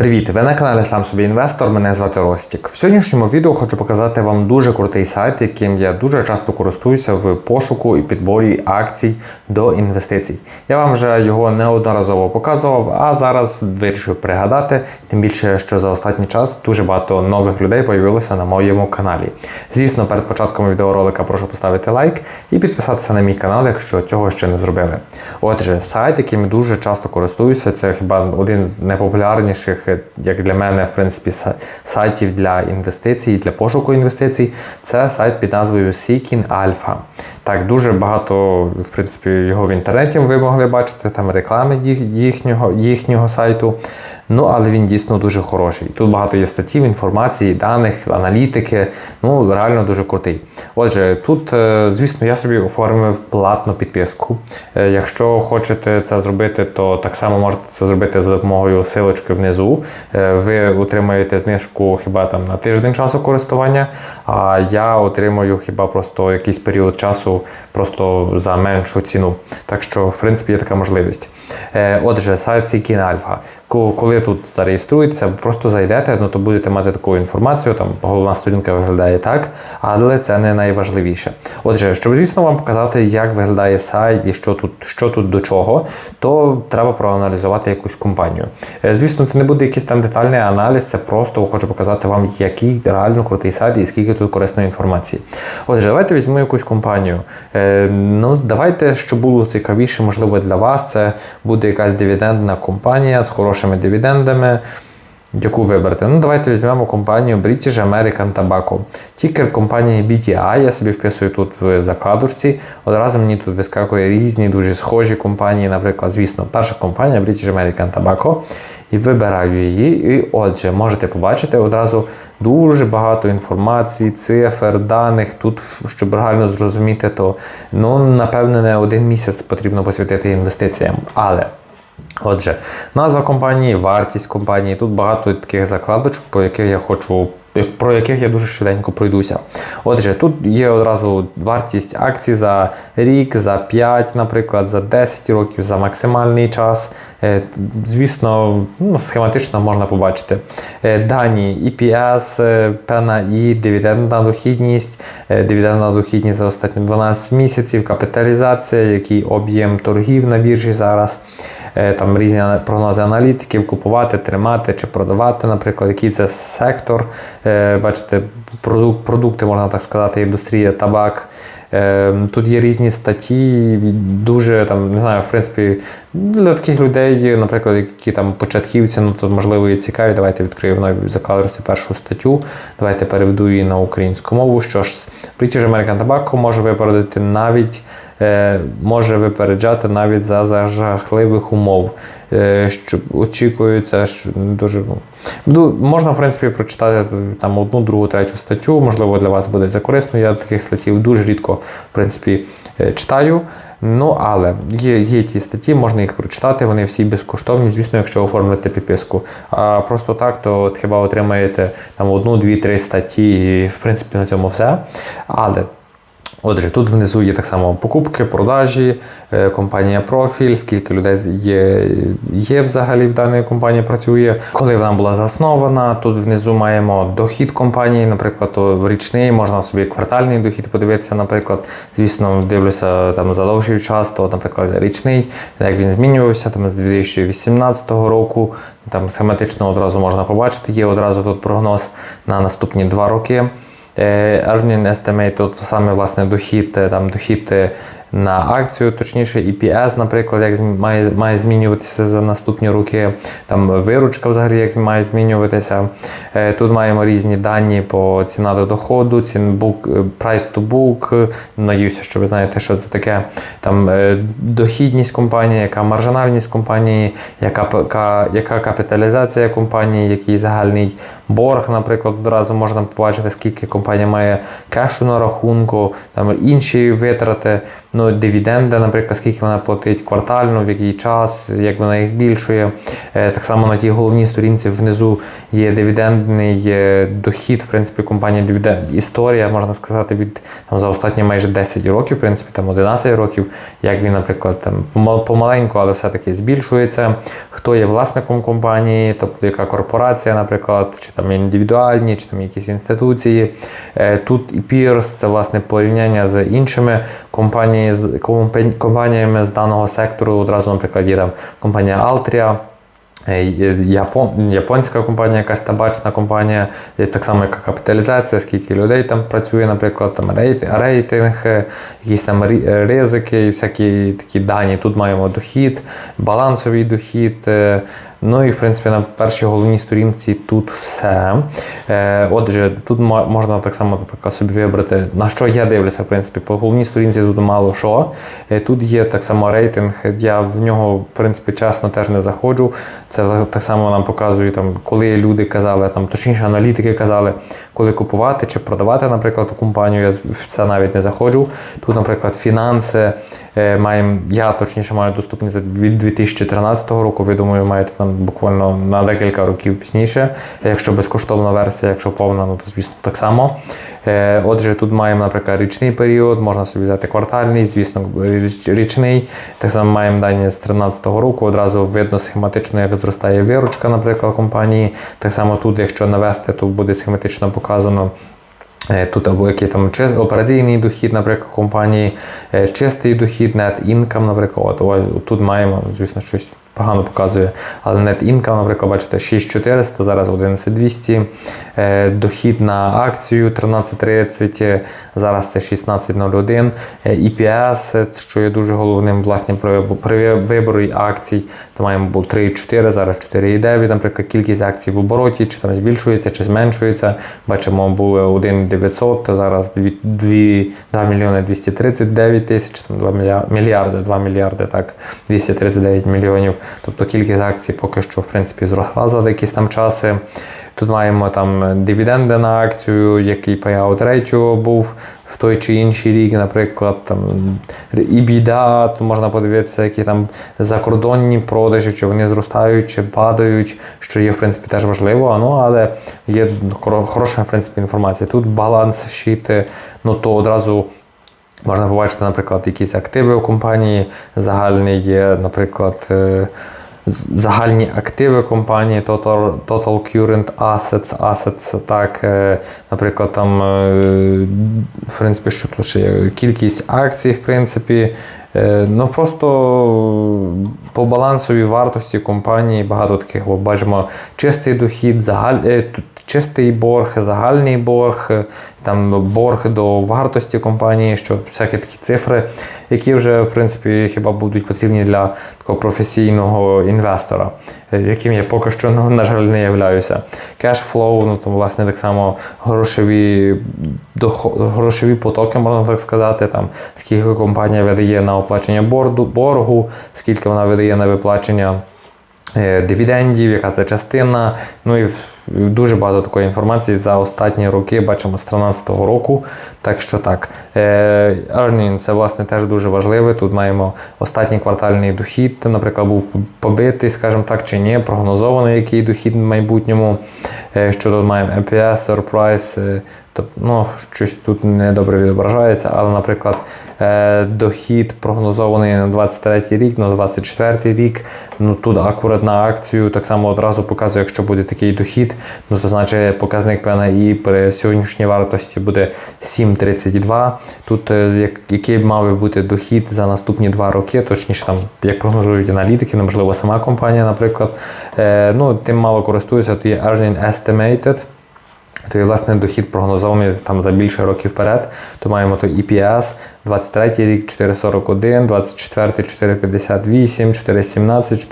Привіт! Ви на каналі Сам собі інвестор. Мене звати Ростік. В сьогоднішньому відео хочу показати вам дуже крутий сайт, яким я дуже часто користуюся в пошуку і підборі акцій до інвестицій. Я вам вже його неодноразово показував, а зараз вирішив пригадати. Тим більше, що за останній час дуже багато нових людей появилося на моєму каналі. Звісно, перед початком відеоролика прошу поставити лайк і підписатися на мій канал, якщо цього ще не зробили. Отже, сайт, яким дуже часто користуюся, це хіба один з найпопулярніших, як для мене, в принципі, сайтів для інвестицій, для пошуку інвестицій. Це сайт під назвою Seeking Alpha. Так, дуже багато, в принципі, його в інтернеті ви могли бачити, там реклами їх- їхнього, їхнього сайту. Ну, але він дійсно дуже хороший. Тут багато є статтів, інформації, даних, аналітики. Ну, реально дуже крутий. Отже, тут, е, звісно, я собі оформив платну підписку. Е, Якщо хочете це зробити, то так само можете це зробити за допомогою силочки внизу. Е, Ви отримаєте знижку хіба там на тиждень часу користування, а я отримую хіба просто якийсь період часу просто за меншу ціну. Так що, в принципі, є така можливість. Отже, сайт Seeking Alpha. Ко- Тут зареєструєтеся, просто зайдете, ну то будете мати таку інформацію. Там головна сторінка виглядає так, але це не найважливіше. Отже, щоб звісно вам показати, як виглядає сайт і що тут, що тут до чого, то треба проаналізувати якусь компанію. Е, Звісно, це не буде якийсь там детальний аналіз, це просто хочу показати вам, який реально крутий сайт і скільки тут корисної інформації. Отже, давайте візьмемо якусь компанію. Е, ну, давайте, щоб було цікавіше, можливо, для вас, це буде якась дивідендна компанія з хорошими дивідендами. Яку вибрати? Ну, давайте візьмемо компанію British American Tobacco. Тікер компанії BTI, я собі вписую тут в закладочці. Одразу мені тут вискакує різні, дуже схожі компанії. Наприклад, звісно, перша компанія British American Tobacco. І вибираю її. І отже, можете побачити одразу дуже багато інформації, цифр, даних. Тут, щоб реально зрозуміти, то ну, напевно, не один місяць потрібно посвятити інвестиціям. Але Отже, назва компанії, вартість компанії. Тут багато таких закладочок, по яких я хочу. Про яких я дуже швиденько пройдуся. Отже, тут є одразу вартість акцій за рік, за 5, наприклад, за 10 років, за максимальний час. Е, Звісно, ну, схематично можна побачити. Е, Дані EPS, е, PNI, дивідендна дохідність, дивідендна дохідність за останні 12 місяців, капіталізація, який об'єм торгів на біржі зараз. Е, Там різні прогнози аналітиків, купувати, тримати чи продавати, наприклад, який це сектор. Е, Бачите, продукти, можна так сказати, індустрія, табак. Е, Тут є різні статті, дуже там, не знаю, в принципі, для таких людей, наприклад, які там початківці, ну то можливо і цікаві. Давайте відкрию в закладці першу статтю. Давайте переведу її на українську мову. Що ж, British American Tobacco може випередити навіть. Е, Може випереджати навіть за, жахливих умов, е, що очікується, що дуже ну, можна в принципі прочитати там одну, другу, третю статтю. Можливо, для вас буде це корисно. Я таких статтів дуже рідко в принципі е, читаю. Ну, але є, є ті статті, можна їх прочитати, вони всі безкоштовні, звісно, якщо оформите підписку. А просто так, то от хіба отримаєте там одну, дві, три статті, і в принципі на цьому все. Але Отже, тут внизу є так само покупки, продажі, е, компанія профіль, скільки людей є, є взагалі в даній компанії працює, коли вона була заснована. Тут внизу маємо дохід компанії, наприклад, то річний, можна собі квартальний дохід подивитися, наприклад. Звісно, дивлюся там за довший час, то, наприклад, річний, як він змінювався там з 2018 року. Там схематично одразу можна побачити. Є одразу тут прогноз на наступні два роки. Е, Earning estimate, то саме власне дохід, е, там дохід е, на акцію, точніше, EPS, наприклад, як має, має змінюватися за наступні роки, там виручка взагалі як має змінюватися. Е, Тут маємо різні дані по ціна до доходу, цін book, е, price to book. Надіюся, що ви знаєте, що це таке. Там е, дохідність компанії, яка маржинальність компанії, яка, яка капіталізація компанії, який загальний борг, наприклад, одразу можна побачити, скільки компанія має кешу на рахунку, там інші витрати. Ну, дивіденди, наприклад, скільки вона платить квартально, в який час, як вона їх збільшує. Е, Так само на тій головній сторінці внизу є дивідендний е, дохід, в принципі, компанії дивіденд. Історія, можна сказати, від там, за останні майже 10 років, в принципі, там 11 років, як він, наприклад, там помаленьку, але все-таки збільшується. Хто є власником компанії, тобто яка корпорація, наприклад, чи там індивідуальні, чи там якісь інституції. Е, Тут і Peers, це власне порівняння з іншими компаніями, з компаніями з даного сектору. Одразу, наприклад, є там компанія Altria. Е, японська компанія, якась табачна компанія, так само яка капіталізація, скільки людей там працює, наприклад, там рейтинг, е, якісь там е, ризики і всякі такі дані. Тут маємо дохід, балансовий дохід. Ну і в принципі на першій головній сторінці тут все. Е, Отже, тут можна так само, наприклад, собі вибрати, на що я дивлюся, в принципі, по головній сторінці тут мало що. Е, Тут є так само рейтинг. Я в нього, в принципі, чесно теж не заходжу. Це так само нам показує, там, коли люди казали, там, точніше, аналітики казали, коли купувати чи продавати, наприклад, ту компанію. Я в це навіть не заходжу. Тут, наприклад, фінанси е, маємо, я точніше маю доступність від 2013 року. Ви думаю, маєте там буквально на декілька років пізніше. Якщо безкоштовна версія, якщо повна, ну то звісно так само. Е, Отже, тут маємо, наприклад, річний період, можна собі взяти квартальний, звісно, річний. Так само маємо дані з 2013 року. Одразу видно схематично, як зростає виручка, наприклад, компанії. Так само тут, якщо навести, то буде схематично показано. Е, Тут або який там операційний дохід, наприклад, компанії, е, чистий дохід, net income, наприклад. От, тут маємо, звісно, щось погано показує. Але net income, наприклад, бачите, 6400, зараз 11200. Е, Дохід на акцію 1330, е, зараз це 1601. Е, EPS, е, що є дуже головним власне при, виборі акцій, то маємо було 3,4, зараз 4,9, наприклад, кількість акцій в обороті, чи там збільшується, чи зменшується. Бачимо, було 1,900, то зараз 2, 2 мільйони 239 тисяч, там 2 мільярди, мільярди, 2 мільярди, так, 239 мільйонів. Тобто кількість акцій поки що, в принципі, зросла за якісь там часи. Тут маємо там дивіденди на акцію, який payout ratio був в той чи інший рік, наприклад, там EBITDA, то можна подивитися, які там закордонні продажі, чи вони зростають, чи падають, що є, в принципі, теж важливо. Ну, але є хороша, в принципі, інформація. Тут баланс щити, ну то одразу. Можна побачити, наприклад, якісь активи у компанії, загальний є, наприклад, е, загальні активи компанії, total, total current assets, assets, так, е, наприклад, там, е, в принципі, що тут ще є кількість акцій, в принципі. Е, Ну просто по балансовій вартості компанії багато таких бачимо чистий дохід, загаль... е, чистий борг, загальний борг, е, там борг до вартості компанії, що всякі такі цифри, які вже в принципі хіба будуть потрібні для такого професійного інвестора, яким я поки що ну, на жаль не являюся. Кешфлоу, ну то власне так само грошові дохо- грошові потоки, можна так сказати, там скільки компанія видає на оплачення борду, боргу, скільки вона видає на виплачення е, дивідендів, яка це частина. Ну і дуже багато такої інформації за останні роки бачимо з 2013 року. Так що так. Е, Earning це власне теж дуже важливе. Тут маємо останній квартальний дохід, наприклад, був побитий, скажімо так, чи ні, прогнозований який дохід в майбутньому. Е, Що тут маємо MPS, Surprise, Тобто, ну, щось тут недобре відображається, але, наприклад, дохід прогнозований на 23 рік, на 24 рік. Ну тут акурат на акцію так само одразу показує, якщо буде такий дохід, ну то значить показник PNI при сьогоднішній вартості буде 7,32. Тут е, як, який мав би бути дохід за наступні два роки, точніше там, як прогнозують аналітики, можливо, сама компанія, наприклад. Е, ну, тим мало користуюся, то є Earning Estimated. То є власне дохід прогнозований там за більше років вперед. То маємо то EPS, 23 рік 4,41, 24 4,58, 4,17,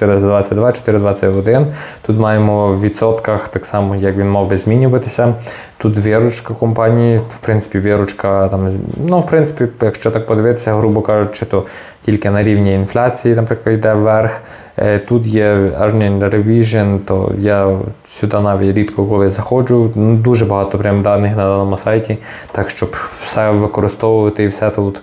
4,22, 4,21. Тут маємо в відсотках так само, як він мав би змінюватися. Тут віручка компанії, в принципі, віручка там, ну, в принципі, якщо так подивитися, грубо кажучи, то тільки на рівні інфляції, наприклад, йде вверх. Е, Тут є earning revision, то я сюди навіть рідко коли заходжу. Дуже багато прям даних на даному сайті. Так щоб все використовувати і все тут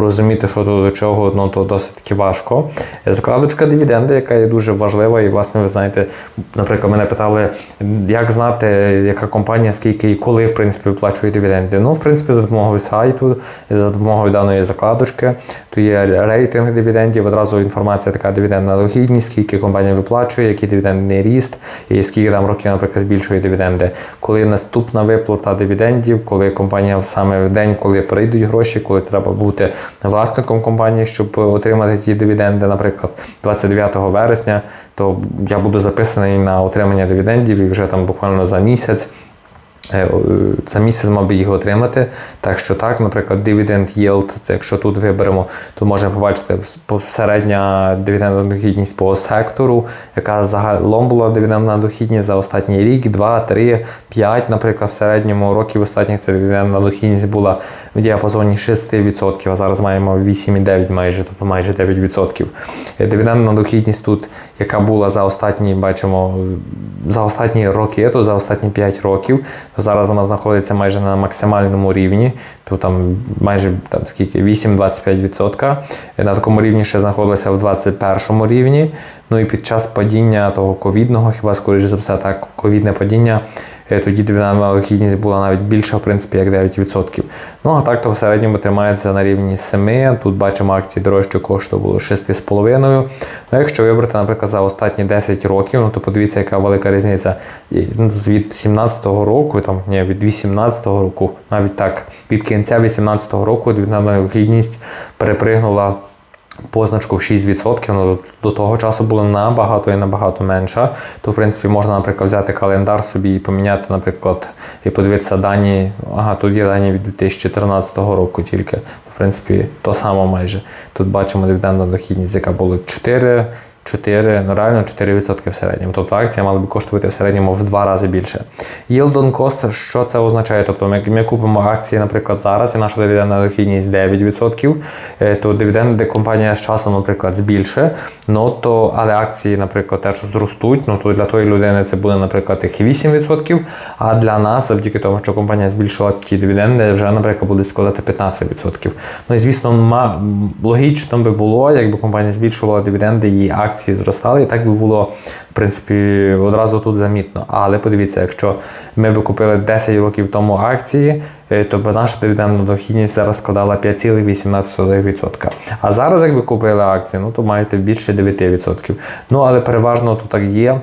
розуміти, що тут до чого, ну то досить таки важко. Закладочка дивіденди, яка є дуже важлива, і власне ви знаєте, наприклад, мене питали, як знати, яка компанія, скільки і коли в принципі виплачує дивіденди. Ну, в принципі, за допомогою сайту, за допомогою даної закладочки, то є рейтинг дивідендів, одразу інформація така дивідендна дохідність, скільки компанія виплачує, який дивідендний ріст, і скільки там років, наприклад, збільшує дивіденди. Коли наступна виплата дивідендів, коли компанія саме в день, коли прийдуть гроші, коли треба бути власником компанії, щоб отримати ті дивіденди, наприклад, 29 вересня, то я буду записаний на отримання дивідендів і вже там буквально за місяць. Е, За місяць мав би їх отримати. Так що так, наприклад, dividend yield, це якщо тут виберемо, то можна побачити середня дивідендна дохідність по сектору, яка загалом була дивідендна дохідність за останній рік, 2, 3, 5, наприклад, в середньому років останніх ця дивідендна дохідність була в діапазоні 6%, а зараз маємо 8,9 майже, тобто майже 9%. Е, Дивідендна дохідність тут, яка була за останні, бачимо, за останні роки, то за останні 5 років, зараз вона знаходиться майже на максимальному рівні. То там майже там скільки 8-25%. Е, На такому рівні ще знаходилася в 21 рівні. Ну і під час падіння того ковідного, хіба скоріше за все, так, ковідне падіння. Е, Тоді дивідендна дохідність була навіть більша, в принципі, як 9%. Ну а так то в середньому тримається на рівні 7. Тут бачимо акції дорожче коштували 6,5. Ну, якщо вибрати, наприклад, за останні 10 років, ну то подивіться, яка велика різниця з- від 17-го року, там ні, від 18-го року, навіть так, від кінця 18-го року дивідендна дохідність перепригнула позначку в 6%, вона до того часу було набагато і набагато менша. То, в принципі, можна, наприклад, взяти календар собі і поміняти, наприклад, і подивитися дані. Ага, тут є дані від 2014 року тільки. В принципі, то саме майже. Тут бачимо дивідендну дохідність, яка була 4. 4, ну реально 4% в середньому. Тобто акція мала би коштувати в середньому в два рази більше. Yield on cost, що це означає? Тобто ми, ми купимо акції, наприклад, зараз, і наша дивідендна дохідність 9%, е, то дивіденди компанія з часом, наприклад, збільшує, ну, то, але акції, наприклад, теж зростуть, ну, то для тої людини це буде, наприклад, їх 8%, а для нас, завдяки тому, що компанія збільшила ті дивіденди, вже, наприклад, буде складати 15%. Ну і звісно, логічно би було, якби компанія збільшувала дивіденди, її акції зростали, і так би було, в принципі, одразу тут замітно. Але подивіться, якщо ми би купили 10 років тому акції, е, то б наша дивідендна дохідність зараз складала 5,18%. А зараз, якби купили акції, ну то маєте більше 9%. Ну але переважно то так є.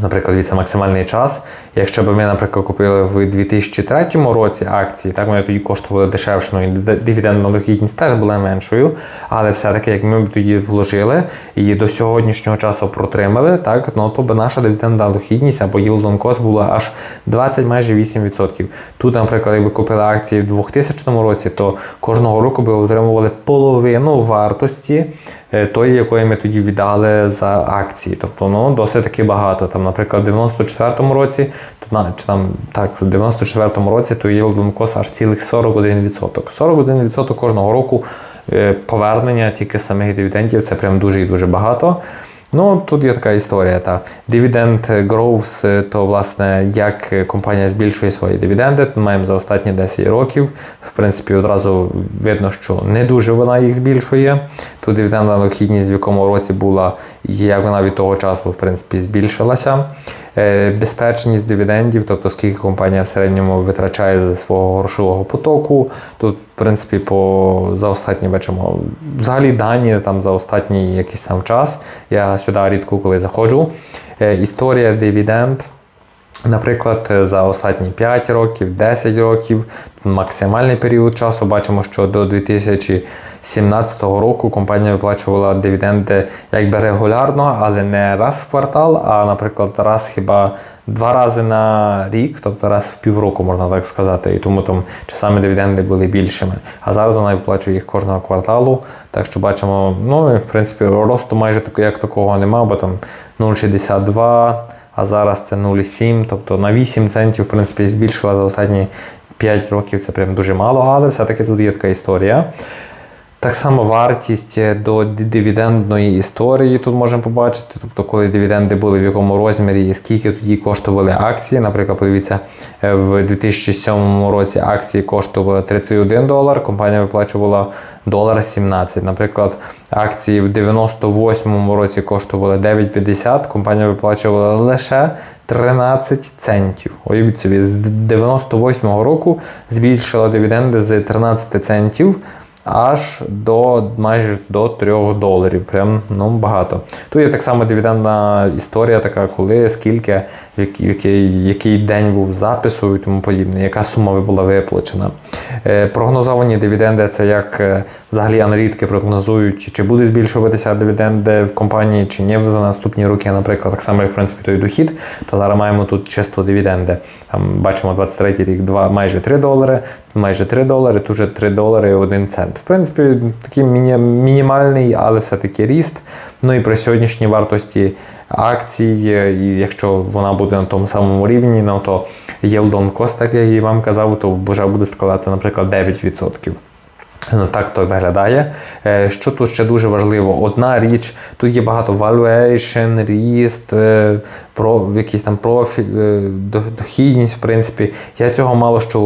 Наприклад, дивіться, максимальний час. Якщо б ми, наприклад, купили в 2003 році акції, так вони тоді коштували дешевше, ну і дивідендна дохідність теж була меншою. Але все-таки, як ми б тоді вложили і до сьогоднішнього часу протримали, так, ну то б наша дивідендна дохідність або yield on cost була аж 20 майже 8%. Тут, наприклад, якби купили акції в 2000 році, то кожного року би отримували половину вартості тої, якої ми тоді віддали за акції. Тобто, ну, досить таки багато. Там, наприклад, в 94-му році, то, чи там, так, в 94-му році, то yield on аж цілих 41%. 41% кожного року е, повернення тільки самих дивідендів, це прям дуже і дуже багато. Ну, тут є така історія. Та. Dividend growth, е, то власне як компанія збільшує свої дивіденди. Ми маємо за останні 10 років. В принципі, одразу видно, що не дуже вона їх збільшує. Тут дивідендна дохідність в якому році була, як вона від того часу в принципі збільшилася. Е, Безпечність дивідендів, тобто скільки компанія в середньому витрачає з свого грошового потоку. Тут, в принципі, по за останні бачимо взагалі дані там за останній якийсь там час. Я сюди рідко коли заходжу. Е, Історія дивіденд. Наприклад, за останні 5 років, 10 років, максимальний період часу бачимо, що до 2017 року компанія виплачувала дивіденди якби регулярно, але не раз в квартал, а, наприклад, раз хіба два рази на рік, тобто раз в півроку, можна так сказати. І тому там часами дивіденди були більшими. А зараз вона виплачує їх кожного кварталу. Так що бачимо, ну, в принципі, росту майже як такого нема, бо там 0,62 а зараз це 0,7, тобто на 8 центів, в принципі, збільшила за останні 5 років, це прям дуже мало, але все-таки тут є така історія. Так само вартість е, до дивідендної історії тут можемо побачити. Тобто, коли дивіденди були в якому розмірі і скільки тоді коштували акції. Наприклад, подивіться, е, в 2007 році акції коштували 31 долар, компанія виплачувала долар 17. Наприклад, акції в 98 році коштували 9,50, компанія виплачувала лише 13 центів. Уявіть собі, з 98 року збільшила дивіденди з 13 центів аж до майже до 3 доларів. Прям ну, багато. Тут є так само дивідендна історія, така, коли, скільки, який, який, день був запису і тому подібне, яка сума була виплачена. Е, прогнозовані дивіденди це як е, взагалі аналітики прогнозують, чи будуть збільшуватися дивіденди в компанії, чи ні за наступні роки, наприклад, так само, як в принципі той дохід, то зараз маємо тут чисто дивіденди. Там бачимо 23 рік 2, майже 3 долари, майже 3 долари, тут вже 3 долари і 1 цент. В принципі, такий міні, мінімальний, але все-таки ріст. Ну і при сьогоднішній вартості акцій, е, і якщо вона буде на тому самому рівні, ну, то Єлдон Кост, як я і вам казав, то вже буде складати, наприклад, 9%. Ну, так то виглядає. Е, Що тут ще дуже важливо? Одна річ, тут є багато valuation, ріст, е, про якийсь там профіль, е, дохідність, в принципі. Я цього мало що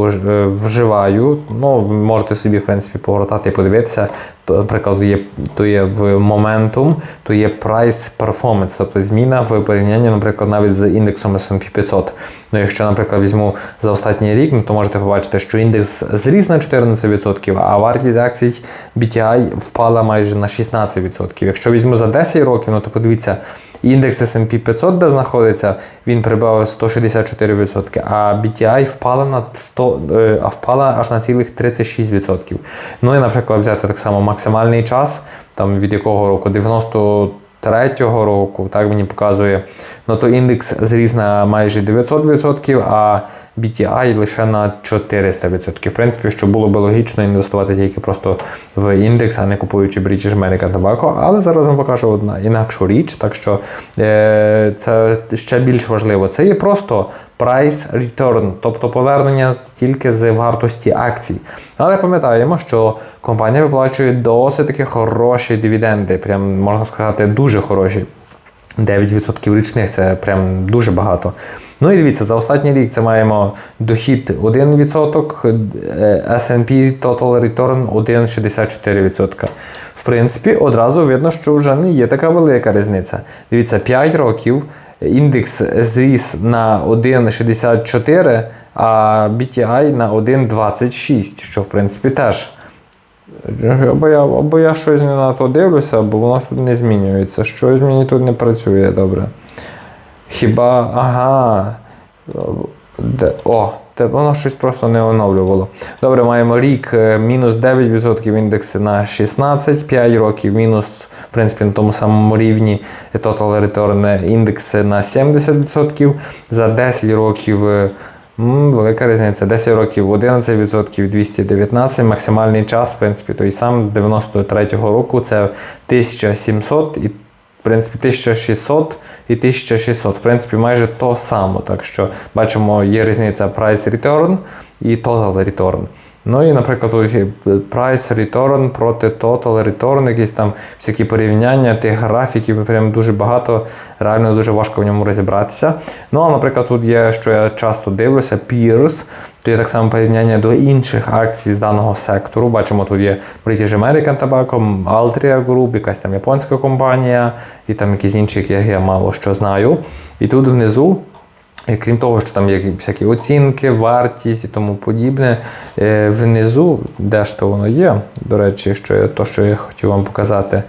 вживаю. Ну, можете собі, в принципі, погортати і подивитися. Наприклад, є, то є в Momentum, то є Price Performance, тобто зміна в порівнянні, наприклад, навіть з індексом S&P 500. Ну, якщо, наприклад, візьму за останній рік, ну, то можете побачити, що індекс зріс на 14%, а вартість акцій BTI впала майже на 16%. Якщо візьму за 10 років, ну то подивіться, індекс S&P 500, де знаходиться, він прибавив 164%, а BTI впала на 100, е, а впала аж на цілих 36%. Ну і, наприклад, взяти так само максимальний час, там від якого року? 90 третього року, так мені показує, ну то індекс зріс на майже 900%, а BTI лише на 400%. В принципі, що було би логічно інвестувати тільки просто в індекс, а не купуючи British American Tobacco. Але зараз вам покажу одна інакшу річ, так що е, це ще більш важливо. Це є просто price return, тобто повернення тільки з вартості акцій. Але пам'ятаємо, що компанія виплачує досить таки хороші дивіденди, прям можна сказати, дуже хороші. 9% річних це прям дуже багато. Ну і дивіться, за останній рік це маємо дохід 1%, е, SP Total Return 1,64%. В принципі, одразу видно, що вже не є така велика різниця. Дивіться, 5 років індекс зріс на 1,64, а BTI на 1,26, що в принципі теж. Або я, або я щось не на то дивлюся, або воно тут не змінюється. Щось мені тут не працює добре. Хіба. Ага. Де, о, те, воно щось просто не оновлювало. Добре, маємо рік е, мінус 9%, індекс на 16, 5 років, мінус, в принципі, на тому самому рівні Total Return індекс на 70%, за 10 років. Велика різниця. 10 років 11%, 219. Максимальний час, в принципі, той сам з 93-го року це 1700 і. В принципі, 1600 і 1600. В принципі, майже то само. Так що бачимо, є різниця price return і total return. Ну і, наприклад, price return проти total return, якісь там всякі порівняння тих графіків, прям дуже багато, реально дуже важко в ньому розібратися. Ну, а наприклад, тут є, що я часто дивлюся, peers, то є так само порівняння до інших акцій з даного сектору. Бачимо, тут є British American Tobacco, Altria Group, якась там японська компанія, і там якісь інші, яких я мало що знаю. І тут внизу. Крім того, що там є всякі оцінки, вартість і тому подібне. е, Внизу, де ж то воно є, до речі, що то, що я хотів вам показати.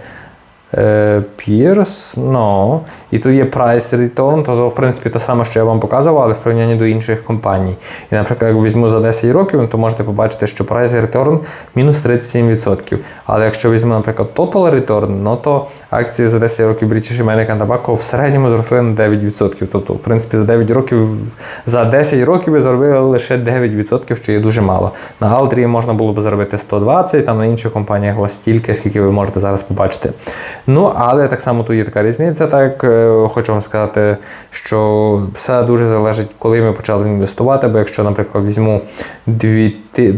Е, Peers, ну, і тут є Price Return, то в принципі те саме, що я вам показував, але в порівнянні до інших компаній. І, наприклад, як візьму за 10 років, то можете побачити, що Price Return мінус 37%. Але якщо візьму, наприклад, Total Return, ну то акції за 10 років British American Tobacco в середньому зросли на 9%. Тобто, в принципі, за 9 років, за 10 років ви заробили лише 9%, що є дуже мало. На Altrі можна було б заробити 120, там на інших компаніях ось стільки, скільки ви можете зараз побачити. Ну, але так само тут є така різниця, так е, хочу вам сказати, що все дуже залежить, коли ми почали інвестувати. Бо якщо, наприклад, візьму дві ти-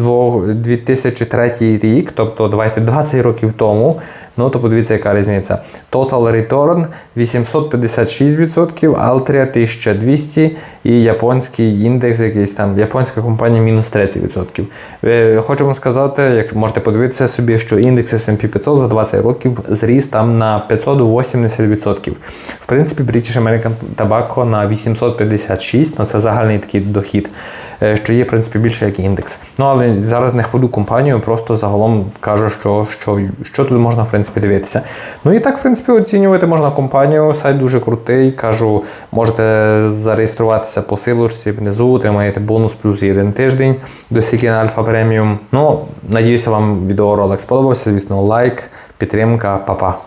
2003 рік, тобто давайте 20 років тому, ну то подивіться, яка різниця. Total Return 856%, Altria 1200 і японський індекс, якийсь там, японська компанія мінус 30%. Е, Хочу вам сказати, як можете подивитися собі, що індекс S&P 500 за 20 років зріс там на 580%. В принципі, British American Tobacco на 856, ну це загальний такий дохід, що є, в принципі, більше як індекс. Ну, але зараз не хвалю компанію, просто загалом кажу, що, що, що тут можна, в принципі, дивитися. Ну і так, в принципі, оцінювати можна компанію. Сайт дуже крутий. Кажу, можете зареєструватися по силочці внизу, отримаєте бонус плюс один тиждень до Сікін Альфа Преміум. Ну, надіюся, вам відеоролик сподобався. Звісно, лайк, підтримка, па-па.